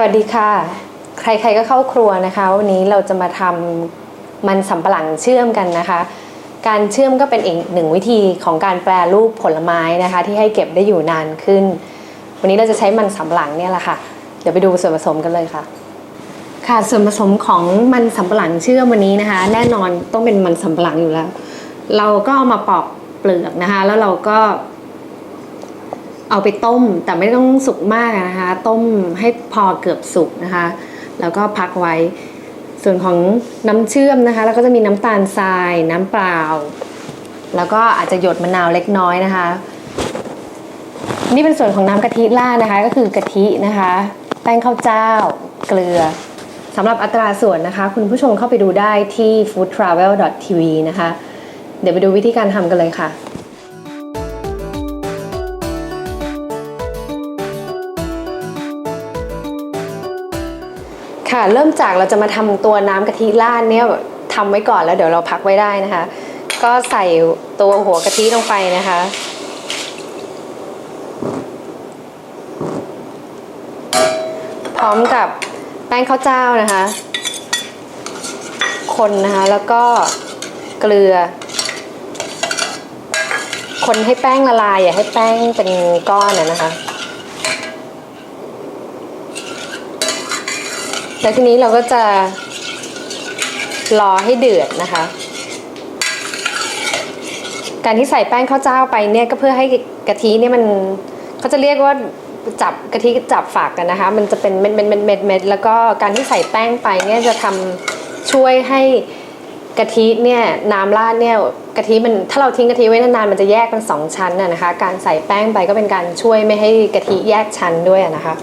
สวัสดีค่ะ ใครๆก็เข้าครัวนะคะ วันนี้เราจะมาทำมันสำปะหลังเชื่อมกันนะคะ การเชื่อมก็เป็นอีกหนึ่งวิธีของการแปรรูปผลไม้นะคะ ที่ให้เก็บได้อยู่นานขึ้น วันนี้เราจะใช้มันสำปะหลังเนี่ยแหละค่ะ เดี๋ยวไปดูส่วนผสมกันเลยค่ะ ค่ะส่วนผสมของมันสำปะหลังเชื่อมวันนี้นะคะ แน่นอนต้องเป็นมันสำปะหลังอยู่แล้ว เราก็เอามาปอกเปลือกนะคะ แล้วเราก็ เอาไปต้มแต่ไม่ต้องสุกมากนะคะ ต้มให้พอเกือบสุกนะคะ แล้วก็พักไว้ ส่วนของน้ำเชื่อมนะคะ แล้วก็จะมีน้ำตาลทราย น้ำเปล่า แล้วก็อาจจะหยดมะนาวเล็กน้อยนะคะ นี่เป็นส่วนของน้ำกะทิราดนะคะ ก็คือกะทินะคะ แป้งข้าวเจ้า เกลือสำหรับอัตราส่วนนะคะ คุณผู้ชมเข้าไปดูได้ที่ foodtravel.tv นะคะ เดี๋ยวไปดูวิธีการทำกันเลยค่ะ ค่ะ เริ่มจากเราจะมาทำตัวน้ำกะทิราดเนี่ยทำไว้ก่อนแล้วเดี๋ยวเราพักไว้ได้นะคะ ก็ใส่ตัวหัวกะทิลงไปนะคะ พร้อมกับแป้งข้าวเจ้านะคะ คนนะคะแล้วก็เกลือ คนให้แป้งละลายอย่าให้แป้งเป็นก้อนนะคะ แล้วทีนี้เราก็จะรอให้เดือดนะคะ การที่ใส่แป้งข้าวเจ้าไปเนี่ยก็เพื่อให้กะทิเนี่ยมันเขาจะเรียกว่าจับกะทิจับฝากกันนะคะ มันจะเป็นเม็ดเม็ดเม็ดเม็ดเม็ดแล้วก็การที่ใส่แป้งไปเนี่ยจะทำช่วยให้กะทิเนี่ยน้ำราดเนี่ยกะทิมันถ้าเราทิ้งกะทิไว้นานๆมันจะแยกเป็นสองชั้นน่ะนะคะ การใส่แป้งไปก็เป็นการช่วยไม่ให้กะทิแยกชั้นด้วยนะคะ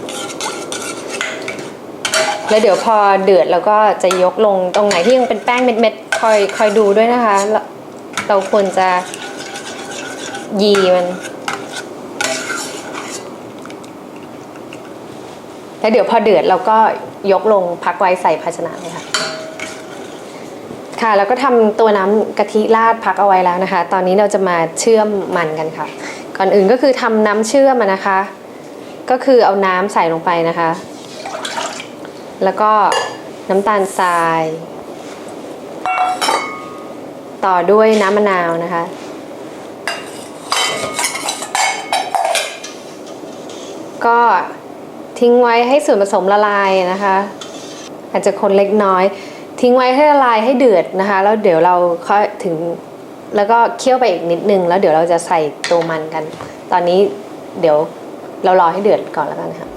แล้วเดี๋ยวพอเดือดเราก็จะยกลงตรงไหนที่ยังเป็นแป้งเม็ดๆคอยคอยดูด้วยนะคะ เราควรจะยีมันแล้วเดี๋ยวพอเดือดเราก็ยกลงพักไว้ใส่ภาชนะเลยค่ะ ค่ะ แล้วก็ทำตัวน้ำกะทิราดพักเอาไว้แล้วนะคะ ตอนนี้เราจะมาเชื่อมมันกันค่ะ ก่อนอื่นก็คือทำน้ำเชื่อมนะคะ ก็คือเอาน้ำใส่ลงไปนะคะ แล้วก็น้ำตาลทราย ต่อด้วยน้ำมะนาวนะคะ ก็ทิ้งไว้ให้ส่วนผสมละลายนะคะ อาจจะคนเล็กน้อย ทิ้งไว้ให้ละลายให้เดือดนะคะ แล้วเดี๋ยวเราค่อยถึงแล้วก็เคี่ยวไปอีกนิดนึง แล้วเดี๋ยวเราจะใส่ตัวมันกัน ตอนนี้เดี๋ยวเรารอให้เดือดก่อนแล้วกันค่ะ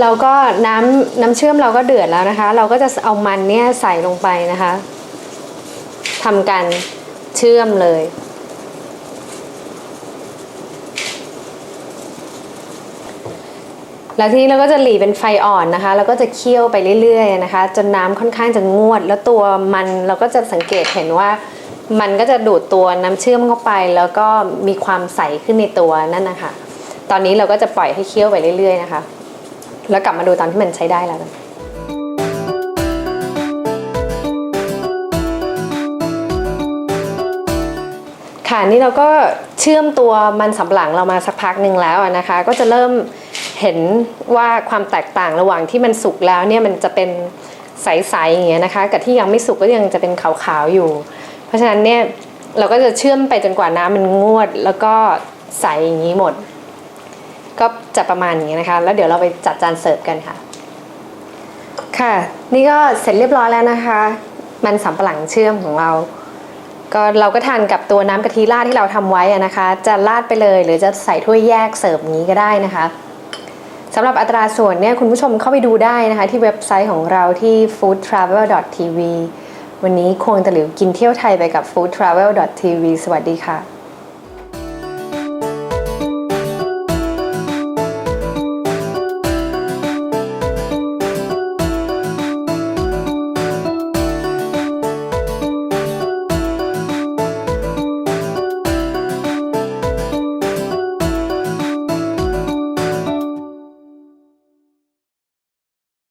เราก็น้ำน้ำเชื่อมเราก็เดือดแล้วนะคะ เราก็จะเอามันเนี่ยใส่ลงไปนะคะทำการเชื่อมเลย แล้วทีนี้เราก็จะหลีเป็นไฟอ่อนนะคะ แล้วก็จะเคี่ยวไปเรื่อยๆนะคะ จนน้ำค่อนข้างจะงวด แล้วตัวมันเราก็จะสังเกตเห็นว่ามันก็จะดูดตัวน้ำเชื่อมเข้าไป แล้วก็มีความใสขึ้นในตัวนั่นนะคะ ตอนนี้เราก็จะปล่อยให้เคี่ยวไปเรื่อยๆนะคะ แล้วกลับมาดูตอนที่มันใช้ได้แล้วกันค่ะนี่เราก็เชื่อมตัวมันสำปะหลังเรามาสักพักหนึ่งแล้วนะคะ ก็จะเริ่มเห็นว่าความแตกต่างระหว่างที่มันสุกแล้วเนี่ยมันจะเป็นใสๆอย่างเงี้ยนะคะกับที่ยังไม่สุกก็ยังจะเป็นขาวๆอยู่ เพราะฉะนั้นเนี่ยเราก็จะเชื่อมไปจนกว่าน้ำมันงวด แล้วก็ใสอย่างนี้หมด ก็จะประมาณนี้นะคะ แล้วเดี๋ยวเราไปจัดจานเสิร์ฟกันค่ะ ค่ะ นี่ก็เสร็จเรียบร้อยแล้วนะคะ มันสำปะหลังเชื่อมของเรา ก็เราก็ทานกับตัวน้ำกะทิราดที่เราทำไว้นะคะ จะราดไปเลยหรือจะใส่ถ้วยแยกเสิร์ฟนี้ก็ได้นะคะสำหรับอัตราส่วนเนี่ยคุณผู้ชมเข้าไปดูได้นะคะ ที่เว็บไซต์ของเราที่ foodtravel.tv วันนี้ควงตะหลิวกินเที่ยวไทยไปกับ foodtravel.tv สวัสดีค่ะ